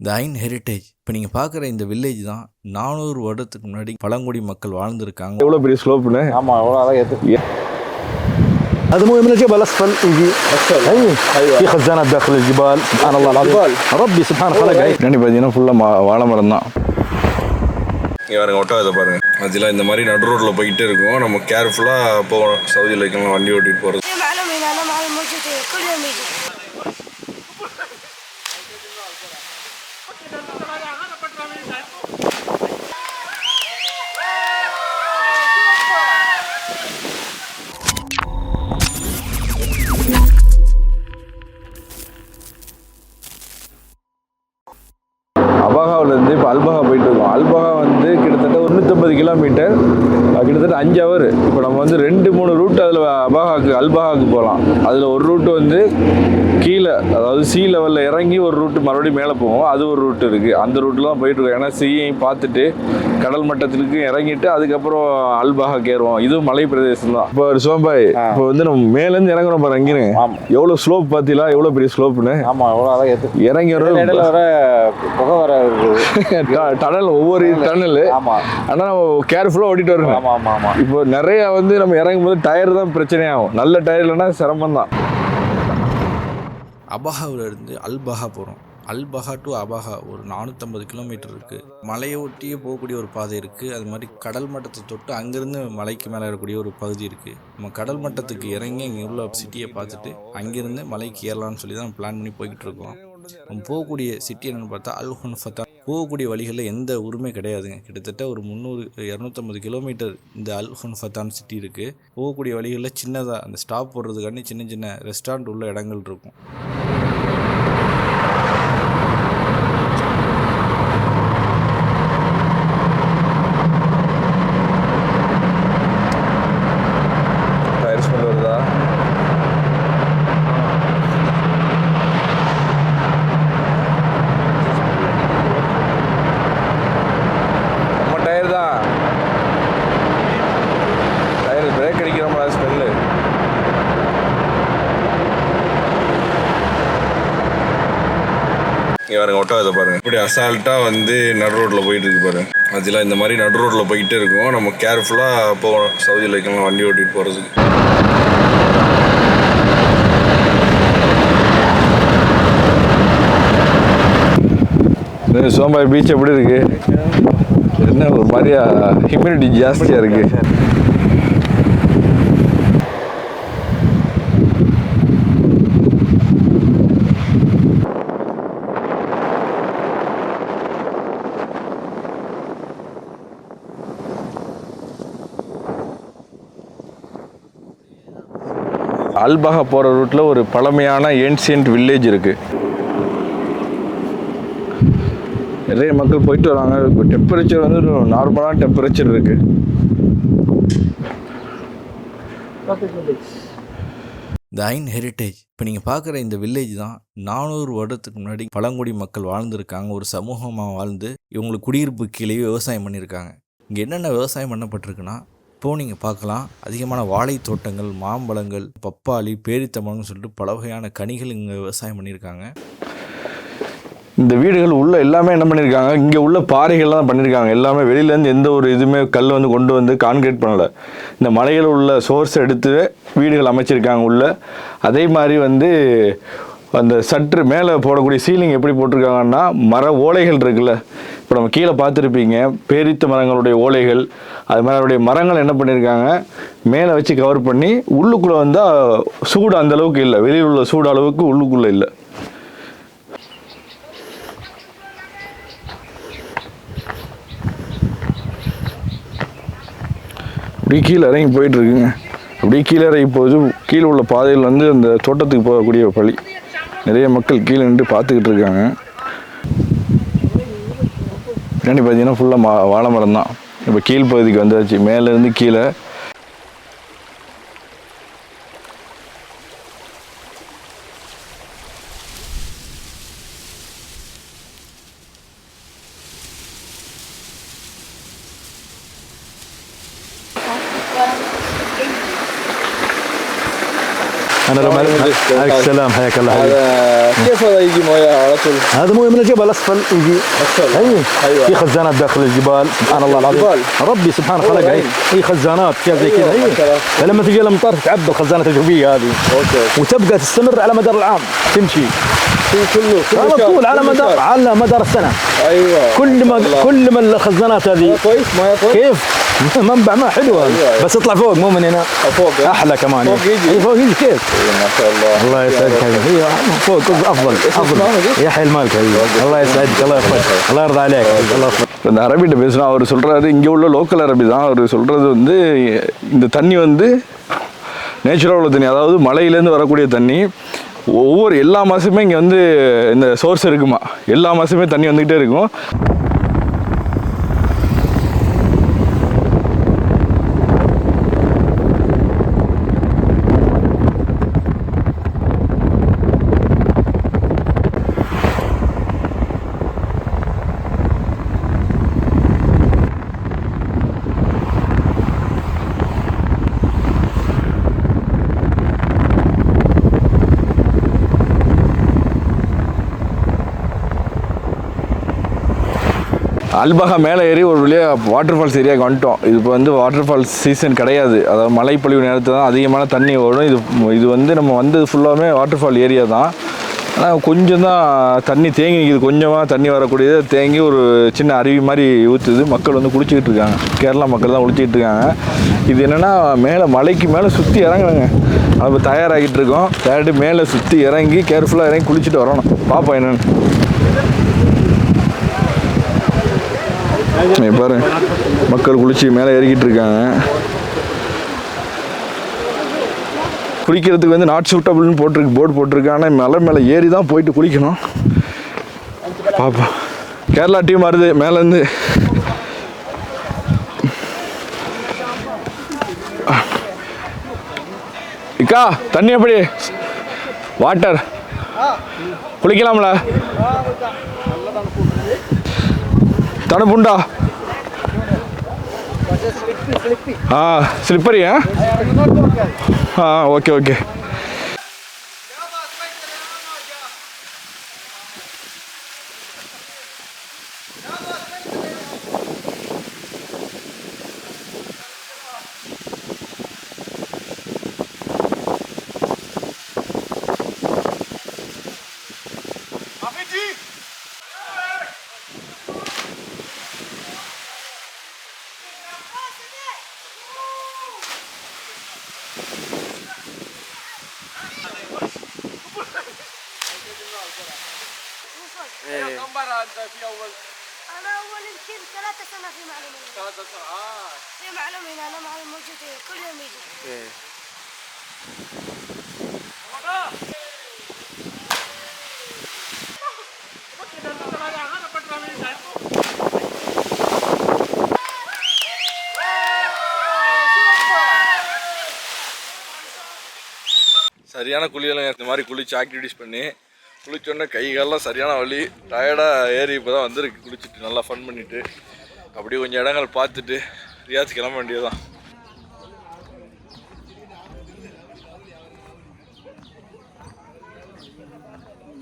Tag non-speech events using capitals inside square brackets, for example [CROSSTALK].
இந்த ஐன் ஹெரிட்டேஜ் இப்போ நீங்கள் பார்க்குற இந்த வில்லேஜ் தான் நானூறு வருடத்துக்கு முன்னாடி பழங்குடி மக்கள் வாழ்ந்திருக்காங்க எவ்வளோ பெரிய ஸ்லோப்புன்னு ஆமா அவ்வளோ அதான் ஏத்து هذا مو من الجبل اسفل يجي ايوه ايوه في خزانات داخل الجبال سبحان الله العظيم ربي سبحانه خلق عين பின்னாடி பார்த்தீங்கன்னா ஃபுல்லாக வாழை மரம் தான் இங்கே பாருங்க ஒட்டகத்தை பாருங்க அதில் இந்த மாதிரி நடு ரோட்டில் போய்கிட்டே இருக்கும் நம்ம கேர்ஃபுல்லாக போகணும் சவுதியில் வைக்கலாம் வண்டி ஓட்டிட்டு போகிறது அல்பகாவிலேருந்து இப்போ அல்பகா போயிட்டு இருக்கோம். அல்பகா வந்து கிட்டத்தட்ட ஒரு நூற்றம்பது கிலோமீட்டர் கிட்டத்தட்ட அஞ்சு ஹவர் இப்போ நம்ம வந்து ரெண்டு மூணு ரூட் அதில் அபகாக்கு அல்பகாக்கு போகலாம் அதில் ஒரு ரூட்டு வந்து கீழே அதாவது சி லெவலில் இறங்கி ஒரு ரூட்டு மறுபடியும் மேலே போவோம். அது ஒரு ரூட் இருக்குது அந்த ரூட்டில் தான் போயிட்டு இருக்கோம். ஏன்னா சீயையும் பார்த்துட்டு கடல் மட்டத்திற்கு இறங்கிட்டு அதுக்கப்புறம் அல்பகாக்கு ஏறுவோம் இதுவும் மலை பிரதேசம் தான். இப்போ சோம்பாய் இப்போ வந்து நம்ம மேலேருந்து இறங்குறோம் பாரு இங்கே ஆமா. எவ்வளோ ஸ்லோப் பார்த்தீங்களா எவ்வளோ பெரிய ஸ்லோப்புன்னு ஆமா அவ்வளோ அதான் ஏத்து இறங்கி இடையில இடையில வர வர புகை வர டனல் [LAUGHS] ஒவ்வொரு டனல் ஆமா. ஆனால் நம்ம கேர்ஃபுல்லாக ஓட்டிட்டு வரணும். ஆமா ஆமா ஆமா. இப்போ நிறைய வந்து நம்ம இறங்கும் போது டயர் தான் பிரச்சனையாகும். நல்ல டயர் இல்லைன்னா சிரமம் தான். அபஹாவில் இருந்து அல்பஹா போகிறோம் அல்பஹா டு அபஹா ஒரு நானூற்றம்பது கிலோமீட்டர் இருக்குது மலையை ஒட்டியே போகக்கூடிய ஒரு பாதை இருக்குது அது மாதிரி கடல் மட்டத்தை தொட்டு அங்கேருந்து மலைக்கு மேலே இருக்கக்கூடிய ஒரு பகுதி இருக்குது நம்ம கடல் மட்டத்துக்கு இறங்கி இங்கே உள்ள சிட்டியை பார்த்துட்டு அங்கேருந்து மலைக்கு ஏறலாம்னு சொல்லி தான் பிளான் பண்ணி போய்கிட்டு இருக்கோம். நம்ம போகக்கூடிய சிட்டி என்னென்னு பார்த்தா அல் ஹுன்ஃபத்தா. போகக்கூடிய வழிகளில் எந்த ஊருமே கிடையாதுங்க. கிட்டத்தட்ட ஒரு முந்நூறு இரநூத்தம்பது கிலோமீட்டர் இந்த அல் ஹுன்ஃபத்தான் சிட்டி இருக்குது போகக்கூடிய வழிகளில் சின்னதாக அந்த ஸ்டாப் போடுறதுக்காண்டி சின்ன சின்ன ரெஸ்டாரண்ட் உள்ள இடங்கள் இருக்கும் டயர் ஸ்மெல் வருதா நம்ம டயர் தான் டயர் பிரேக் அடிக்கிறோம்ல ஸ்மெல்லு இங்கே பாருங்க ஒட்டாத பாருங்க. இப்படி அசால்ட்டாக வந்து நடு ரோட்டில் போயிட்டு இருக்கு பாருங்க அதெல்லாம் இந்த மாதிரி நடு ரோட்டில் போய்கிட்டே இருக்கும். நம்ம கேர்ஃபுல்லாக போகணும். சவுதியில் வைக்கலாம் வண்டி ஓட்டிட்டு போகிறதுக்கு சோம்பாய் பீச் எப்படி இருக்கு? என்ன ஒரு மாதிரியா ஹியூமிடிட்டி ஜாஸ்தியாக இருக்கு. அல்பகா போகிற ரூட்டில் ஒரு பழமையான ஏன்சியன்ட் வில்லேஜ் இருக்குது நிறைய மக்கள் போயிட்டு வராங்க. இப்போ டெம்பரேச்சர் வந்து ஒரு நார்மலான டெம்பரேச்சர் இருக்குது இந்த ஐன் ஹெரிட்டேஜ் இப்போ நீங்கள் பார்க்குற இந்த வில்லேஜ் தான் நானூறு வருடத்துக்கு முன்னாடி பழங்குடி மக்கள் வாழ்ந்துருக்காங்க. ஒரு சமூகமாக வாழ்ந்து இவங்களுக்கு குடியிருப்பு கீழே விவசாயம் பண்ணியிருக்காங்க. இங்கே என்னென்ன விவசாயம் பண்ணப்பட்டிருக்குன்னா இப்போ நீங்கள் பார்க்கலாம். அதிகமான வாழை தோட்டங்கள் மாம்பழங்கள் பப்பாளி பேரித்தம்பழம்னு சொல்லிட்டு பல வகையான கனிகள் இங்கே விவசாயம் பண்ணியிருக்காங்க. இந்த வீடுகள் உள்ள எல்லாமே என்ன பண்ணியிருக்காங்க? இங்கே உள்ள பாறைகள்லாம் தான் பண்ணியிருக்காங்க. எல்லாமே வெளியிலேருந்து எந்த ஒரு இதுவுமே கல் வந்து கொண்டு வந்து கான்கிரீட் பண்ணலை. இந்த மலையில் உள்ள சோர்ஸ் எடுத்து வீடுகள் அமைச்சிருக்காங்க உள்ள. அதே மாதிரி வந்து அந்த சற்று மேலே போடக்கூடிய சீலிங் எப்படி போட்டிருக்காங்கன்னா மர ஓலைகள் இருக்குல்ல. இப்போ நம்ம கீழே பார்த்துருப்பீங்க பேரித்த மரங்களுடைய ஓலைகள் அது மாதிரி அவருடைய மரங்கள் என்ன பண்ணியிருக்காங்க மேலே வச்சு கவர் பண்ணி உள்ளுக்குள்ளே வந்தால் சூடு அந்த அளவுக்கு இல்லை. வெளியில் உள்ள சூடு அளவுக்கு உள்ளுக்குள்ளே இல்லை. அப்படியே கீழே இறங்கி போயிட்டு இருக்குங்க அப்படியே கீழே இறங்கி போகுது. கீழே உள்ள பாதையில் வந்து அந்த தோட்டத்துக்கு போகக்கூடிய பழி நிறைய மக்கள் கீழே நின்று பார்த்துக்கிட்டு இருக்காங்க. பின்னாடி பார்த்தீங்கன்னா ஃபுல்லாக மா வாழை மரம் தான் இப்போ கீழ் பகுதிக்கு வந்தாச்சு. மேலேருந்து கீழே أنا رمال عليك السلام حياك الله حبيبي. كيف هذا يجي مويه على طول؟ هذا مويه من الجبل أسفل يجي أسفل. أي أيوة. في خزانات داخل الجبال سبحان الله العظيم. ربي سبحانه والله خلق هي. في خزانات فيها زي كذا أيوة، ما شاء اي الله. فلما تجي الأمطار تتعبى الخزانات الجوفيه هذه أوكي وتبقى تستمر على مدار العام تمشي في كله كله على طول على مدار. على مدار السنة ايوه كل ما الله. كل ما الخزانات هذه مويه كويس مويه كويس كيف منبع ما حلو هذا أيوة. بس اطلع فوق مو من هنا فوق ها؟ احلى كمان فوق يجي. اي فوق يجي كيف ما شاء الله الله يسعدك حبيبي ايوه فوق افضل افضل اسمه يحيى المالك حبيبي الله يسعدك الله يحفظك الله يرضى عليك الله يحفظك இந்த அரபிட்ட பேசுனா அவர் சொல்கிறாரு இங்கே உள்ள லோக்கல் அரபி தான் அவர் சொல்கிறது வந்து இந்த தண்ணி வந்து நேச்சுரல் உள்ள தண்ணி அதாவது மலையிலேருந்து வரக்கூடிய தண்ணி ஒவ்வொரு எல்லா மாதமே இங்கே வந்து இந்த சோர்ஸ் இருக்குமா? எல்லா மாதமே தண்ணி வந்துக்கிட்டே இருக்கும். அல்பகா மேலே ஏறி ஒரு வழியாக வாட்டர் ஃபால்ஸ் ஏரியாவுக்கு வந்துட்டோம். இது இப்போ வந்து வாட்டர் ஃபால்ஸ் சீசன் கிடையாது. அதாவது மழைப்பொழிவு நேரத்தில் தான் அதிகமான தண்ணி வரும் இது இது வந்து நம்ம வந்தது ஃபுல்லாகவே வாட்டர் ஃபால் ஏரியா தான். ஆனால் கொஞ்சம் தான் தண்ணி தேங்கி நிற்கிது கொஞ்சமாக தண்ணி வரக்கூடியது தேங்கி ஒரு சின்ன அருவி மாதிரி ஊற்றுது மக்கள் வந்து குளிச்சிக்கிட்டு இருக்காங்க. கேரளா மக்கள் தான் குளிச்சிக்கிட்டு இருக்காங்க. இது என்னென்னா மேலே மலைக்கு மேலே சுற்றி இறங்குறாங்க. அது தயாராகிட்டு இருக்கோம். தயாரிட்டு மேலே சுற்றி இறங்கி கேர்ஃபுல்லாக இறங்கி குளிச்சுட்டு வரணும். பார்ப்போம் என்னென்னு. பாரு மக்கள் குளிச்சு மேலே ஏறிக்கிட்டு இருக்காங்க. குளிக்கிறதுக்கு வந்து நாட் சூட்டபிள்னு போட்டிருக்கு போர்டு போட்டிருக்கு. ஆனால் மலை மேலே ஏறி தான் போயிட்டு குளிக்கணும். பாப்பா கேரளா டீம் வருது மேலேருந்து இக்கா தண்ணி எப்படி? வாட்டர் குளிக்கலாம்ல. ஆ ஸ்லிப்பரியா ஆ? Okay okay ايه كم مره انت في اول؟ انا اول يمكن ثلاثة سنة في معلم ثلاثة سنة اه في معلم هنا انا معلم موجود كل يوم يجي ايه சரியான குளியெல்லாம் இந்த மாதிரி குளிச்சு ஆக்டிவிட்டிஸ் பண்ணி குளிச்சோடனே கை காலெல்லாம் சரியான வழி டயர்டாக ஏறி இப்போ தான் வந்திருக்கு. குளிச்சுட்டு நல்லா ஃபன் பண்ணிவிட்டு அப்படியே கொஞ்சம் இடங்கள் பார்த்துட்டு ரியாஸ் கிளம்ப வேண்டியதுதான்.